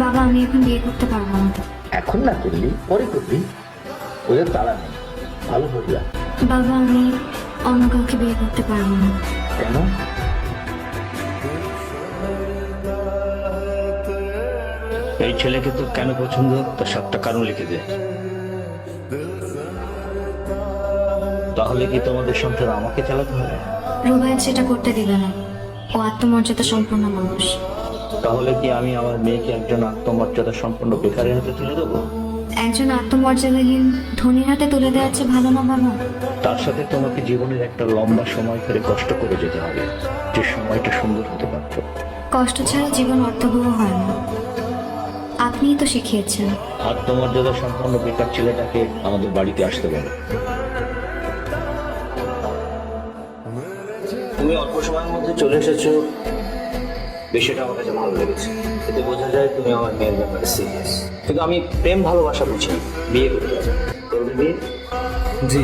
বাবা আমি এখন বিয়ে করতে পারব না এখন না করলি পরে করবি। ওদের তাড়া নেই। ভালো হইয়া বাবা আমি অন্য কাউকে বিয়ে করতে পারব না। কেন? এই ছেলেকে তো কেন পছন্দ? তার সাতটা কারণ লিখে দে। তাহলে কি তোমাদের সংসার আমাকে চালাতে হবে? রুবায়ত সেটা করতে দিবে না। ও আত্মমর্যাদা সম্পন্ন মানুষ। তাহলে কি আমি আমার মেয়েকে একজন আত্মমর্যাদা সম্পন্ন বেকারের হাতে তুলে দেবো? একজন আত্মমর্যাদাহীন ধনীর হাতে তুলে দেওয়ার চেয়ে ভালো না বাবা। তার সাথে তোমাকে জীবনের একটা লম্বা সময় ধরে কষ্ট করে যেতে হবে। যে সময়টা সুন্দর হতে পারত। কষ্ট ছাড়া জীবন অর্থবহ হয় না। আপনিই তো শিখিয়েছেন। আত্মমর্যাদা সম্পন্ন বেকার ছেলেটাকে আমাদের বাড়িতে আসতে বলো। তুমি অল্প সময়ের মধ্যে চলে এসেছ। বিষয়টা আমার কাছে ভালো লেগেছে। এতে বোঝা যায় তুমি আমার মেয়ের ব্যাপারে সিরিয়াস কিন্তু আমি প্রেম ভালোবাসা বুঝি বিয়ে করতে চাই। বিয়ে? জি।